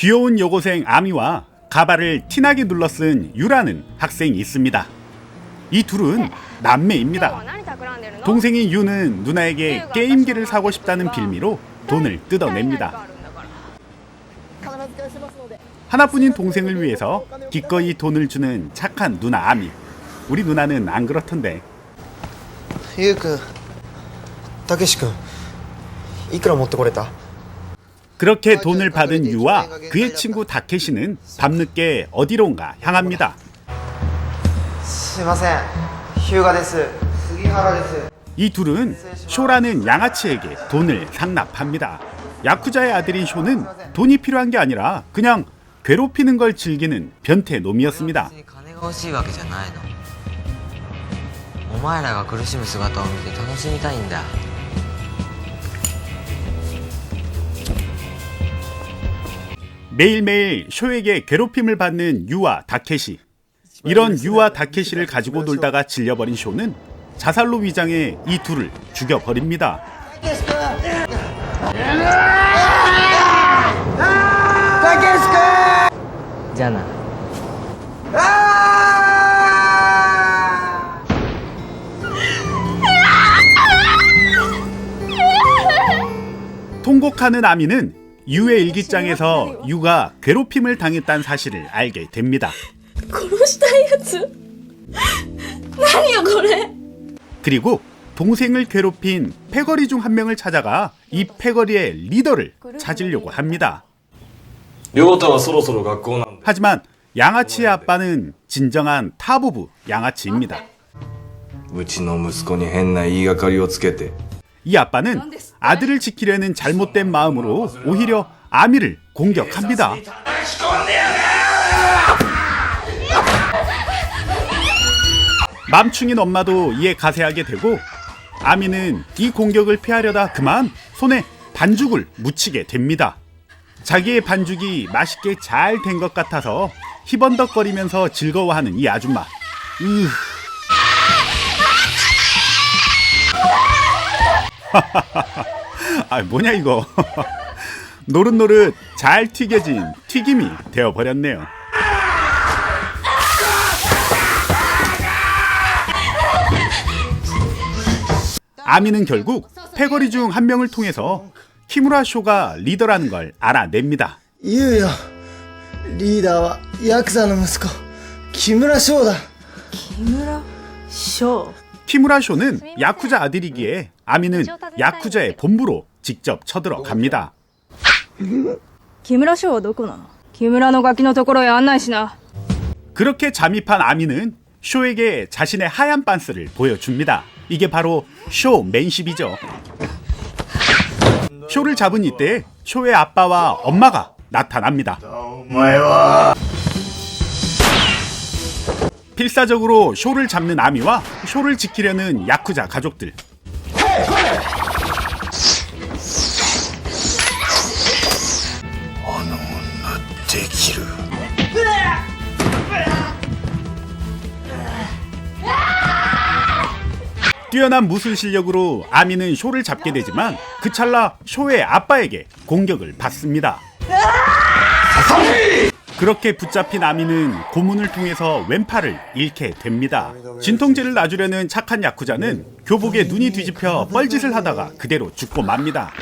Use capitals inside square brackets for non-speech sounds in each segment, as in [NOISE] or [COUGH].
귀여운 여고생 아미와 가발을 티나게 눌러쓴 유라는 학생이 있습니다. 이 둘은 남매입니다. 동생인 유는 누나에게 게임기를 사고 싶다는 빌미로 돈을 뜯어냅니다. 하나뿐인 동생을 위해서 기꺼이 돈을 주는 착한 누나 아미. 우리 누나는 안 그렇던데. 유그, 다케시 군, 이끌어 못 들고 그랬다. 그렇게 돈을 받은 유와 그의 친구 다케시는 밤늦게 어디론가 향합니다. 이 둘은 쇼라는 양아치에게 돈을 상납합니다. 야쿠자의 아들인 쇼는 돈이 필요한 게 아니라 그냥 괴롭히는 걸 즐기는 변태 놈이었습니다. 매일매일 쇼에게 괴롭힘을 받는 유아 다케시. 이런 유아 다케시를 가지고 놀다가 질려버린 쇼는 자살로 위장해 이 둘을 죽여버립니다. 있잖아. 아! 통곡하는 아미는 유의 일기장에서 유가 괴롭힘을 당했다는 사실을 알게 됩니다. 殺したいやつ何よこれ 그리고 동생을 괴롭힌 패거리 중 한 명을 찾아가 이 패거리의 리더를 찾으려고 합니다. 亮太はそろそろ学校なんで 하지만 양아치의 아빠는 진정한 타부부 양아치입니다. うちの息子に変な言いがかりをつけて 이 아빠는 아들을 지키려는 잘못된 마음으로 오히려 아미를 공격합니다. 맘충인 엄마도 이에 가세하게 되고 아미는 이 공격을 피하려다 그만 손에 반죽을 묻히게 됩니다. 자기의 반죽이 맛있게 잘 된 것 같아서 희번덕거리면서 즐거워하는 이 아줌마. 으. [LAUGHS] 아 뭐냐 이거. [LAUGHS] 노릇노릇 잘 튀겨진 튀김이 되어버렸네요. 아미는 결국 패거리 중 한 명을 통해서 키무라 쇼가 리더라는 걸 알아냅니다. 유요 리더와 약사의 息子 키무라 쇼다. 키무라 쇼. 키무라 쇼는 야쿠자 아들이기에 아미는 야쿠자의 본부로 직접 쳐들어갑니다. 그렇게 잠입한 아미는 쇼에게 자신의 하얀 반스를 보여줍니다. 이게 바로 쇼 맨십이죠. 쇼를 잡은 이때 쇼의 아빠와 엄마가 나타납니다. 필사적으로 쇼를 잡는 아미와 쇼를 지키려는 야쿠자 가족들 뛰어난 무술 실력으로 아미는 쇼를 잡게 되지만 그 찰나 쇼의 아빠에게 공격을 받습니다. 그렇게 붙잡힌 아미는 고문을 통해서 왼팔을 잃게 됩니다. 진통제를 놔주려는 착한 야쿠자는 교복에 눈이 뒤집혀 뻘짓을 하다가 그대로 죽고 맙니다.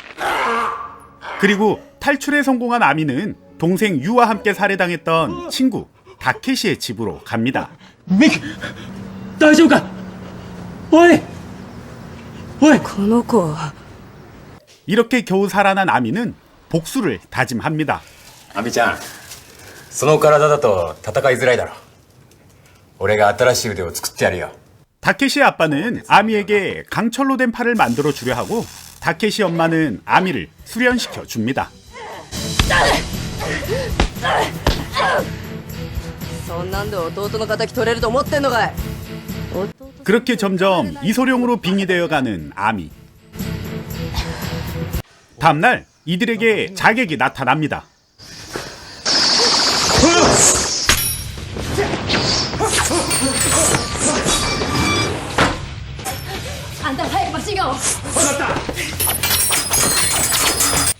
그리고 탈출에 성공한 아미는 동생 유와 함께 살해당했던 친구 다케시의 집으로 갑니다. 믹, 나이가 어이. おいこの子 이렇게 겨우 살아난 아미는 복수를 다짐합니다. アミちゃんその体だと戦いづらいだろ俺が新しい腕を作ってやるよ 다케시의 아빠는 아미에게 강철로 된 팔을 만들어 주려 하고 다케시 엄마는 아미를 수련시켜 줍니다. そんなんで弟の敵取れると思ってんのかい 그렇게 점점 이소룡으로 빙의되어 가는 아미. 다음날 이들에게 자객이 나타납니다.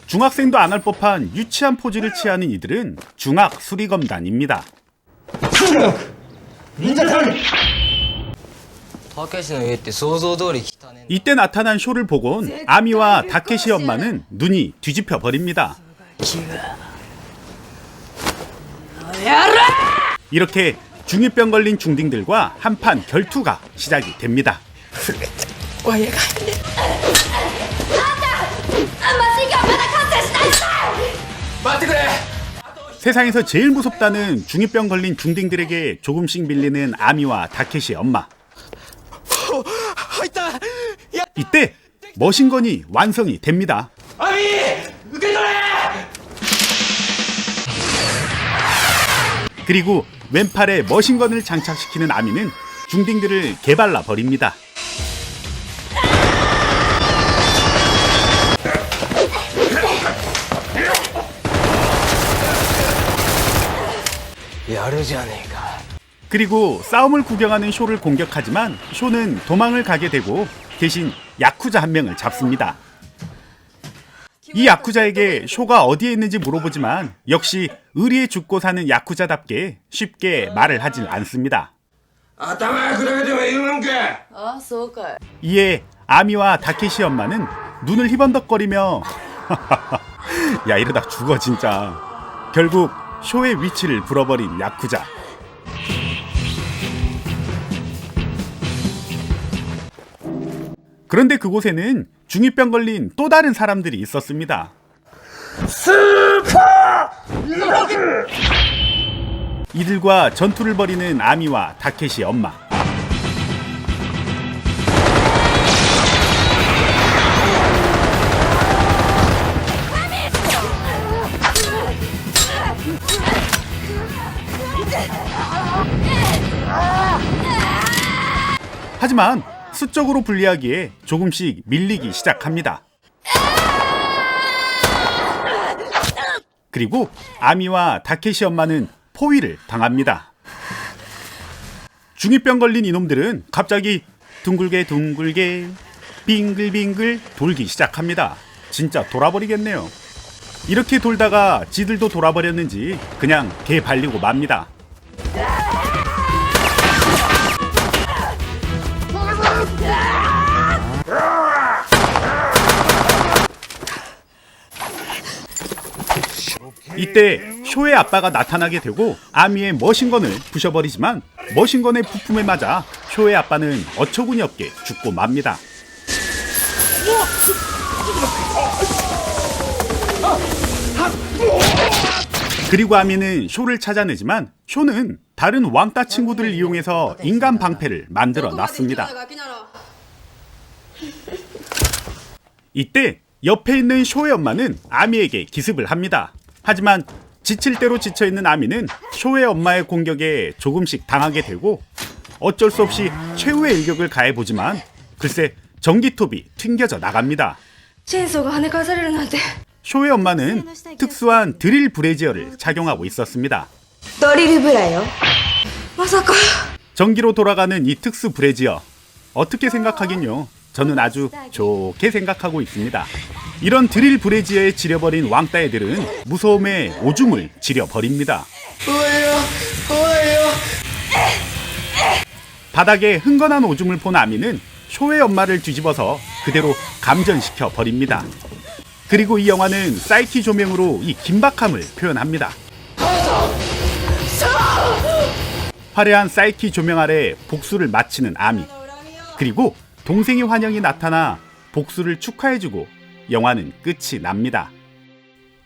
중학생도 안 할 법한 유치한 포즈를 취하는 이들은 중학 수리검단입니다. 이때 나타난 쇼를 보곤 아미와 다케시 엄마는 눈이 뒤집혀 버립니다. 이렇게 중이병 걸린 중딩들과 한판 결투가 시작이 됩니다. 세상에서 제일 무섭다는 중이병 걸린 중딩들에게 조금씩 밀리는 아미와 다케시 엄마. 이때 머신건이 완성이 됩니다. 그리고 왼팔에 머신건을 장착시키는 아미는 중딩들을 개발라 버립니다. 그리고 싸움을 구경하는 쇼를 공격하지만 쇼는 도망을 가게 되고 대신 야쿠자 한 명을 잡습니다. 이 야쿠자에게 쇼가 어디에 있는지 물어보지만 역시 의리에 죽고 사는 야쿠자답게 쉽게 말을 하진 않습니다. 아, 이에 아미와 다케시 엄마는 눈을 희번덕거리며 [LAUGHS] 야 이러다 죽어 진짜 결국 쇼의 위치를 불어버린 야쿠자 그런데 그곳에는 중이병 걸린 또 다른 사람들이 있었습니다. 이들과 전투를 벌이는 아미와 다케시 엄마. 하지만 수적으로 불리하기에 조금씩 밀리기 시작합니다. 그리고 아미와 다케시 엄마는 포위를 당합니다. 중이병 걸린 이놈들은 갑자기 둥글게 둥글게 빙글빙글 돌기 시작합니다. 진짜 돌아버리겠네요. 이렇게 돌다가 지들도 돌아버렸는지 그냥 개 발리고 맙니다. 이때 쇼의 아빠가 나타나게 되고 아미의 머신건을 부셔버리지만 머신건의 부품에 맞아 쇼의 아빠는 어처구니 없게 죽고 맙니다. 그리고 아미는 쇼를 찾아내지만 쇼는 다른 왕따 친구들을 이용해서 인간 방패를 만들어 놨습니다. 이때 옆에 있는 쇼의 엄마는 아미에게 기습을 합니다. 하지만 지칠 대로 지쳐있는 아미는 쇼의 엄마의 공격에 조금씩 당하게 되고 어쩔 수 없이 최후의 일격을 가해보지만 글쎄 전기톱이 튕겨져 나갑니다. 체인소가 안에 가사를 나한테 쇼의 엄마는 특수한 드릴 브레지어를 착용하고 있었습니다. 너리를 브라요? 마사카 전기로 돌아가는 이 특수 브레지어 어떻게 생각하긴요. 저는 아주 좋게 생각하고 있습니다. 이런 드릴 브레지어에 지려버린 왕따 애들은 무서움에 오줌을 지려버립니다. 바닥에 흥건한 오줌을 본 아미는 쇼의 엄마를 뒤집어서 그대로 감전시켜 버립니다. 그리고 이 영화는 사이키 조명으로 이 긴박함을 표현합니다. 화려한 사이키 조명 아래 복수를 마치는 아미 그리고 동생의 환영이 나타나 복수를 축하해주고 영화는 끝이 납니다.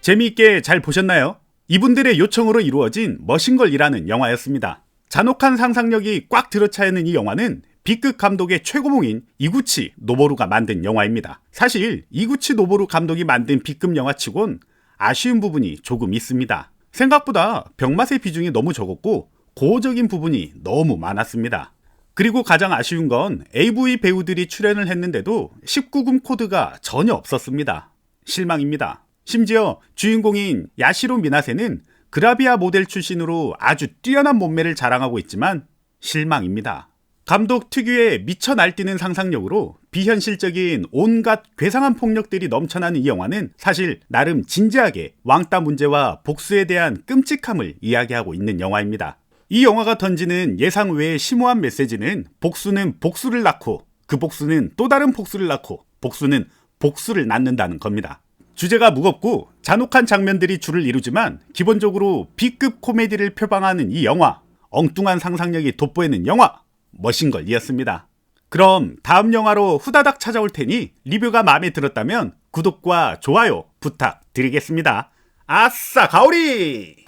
재미있게 잘 보셨나요? 이분들의 요청으로 이루어진 머신걸이라는 영화였습니다. 잔혹한 상상력이 꽉 들어차 있는 이 영화는 B급 감독의 최고봉인 이구치 노보루가 만든 영화입니다. 사실 이구치 노보루 감독이 만든 B급 영화치곤 아쉬운 부분이 조금 있습니다. 생각보다 병맛의 비중이 너무 적었고 고어적인 부분이 너무 많았습니다. 그리고 가장 아쉬운 건 AV 배우들이 출연을 했는데도 19금 코드가 전혀 없었습니다. 실망입니다. 심지어 주인공인 야시로 미나세는 그라비아 모델 출신으로 아주 뛰어난 몸매를 자랑하고 있지만 실망입니다. 감독 특유의 미쳐 날뛰는 상상력으로 비현실적인 온갖 괴상한 폭력들이 넘쳐나는 이 영화는 사실 나름 진지하게 왕따 문제와 복수에 대한 끔찍함을 이야기하고 있는 영화입니다. 이 영화가 던지는 예상 외의 심오한 메시지는 복수는 복수를 낳고 그 복수는 또 다른 복수를 낳고 복수는 복수를 낳는다는 겁니다. 주제가 무겁고 잔혹한 장면들이 줄을 이루지만 기본적으로 B급 코미디를 표방하는 이 영화, 엉뚱한 상상력이 돋보이는 영화, 머신걸이었습니다. 그럼 다음 영화로 후다닥 찾아올 테니 리뷰가 마음에 들었다면 구독과 좋아요 부탁드리겠습니다. 아싸 가오리!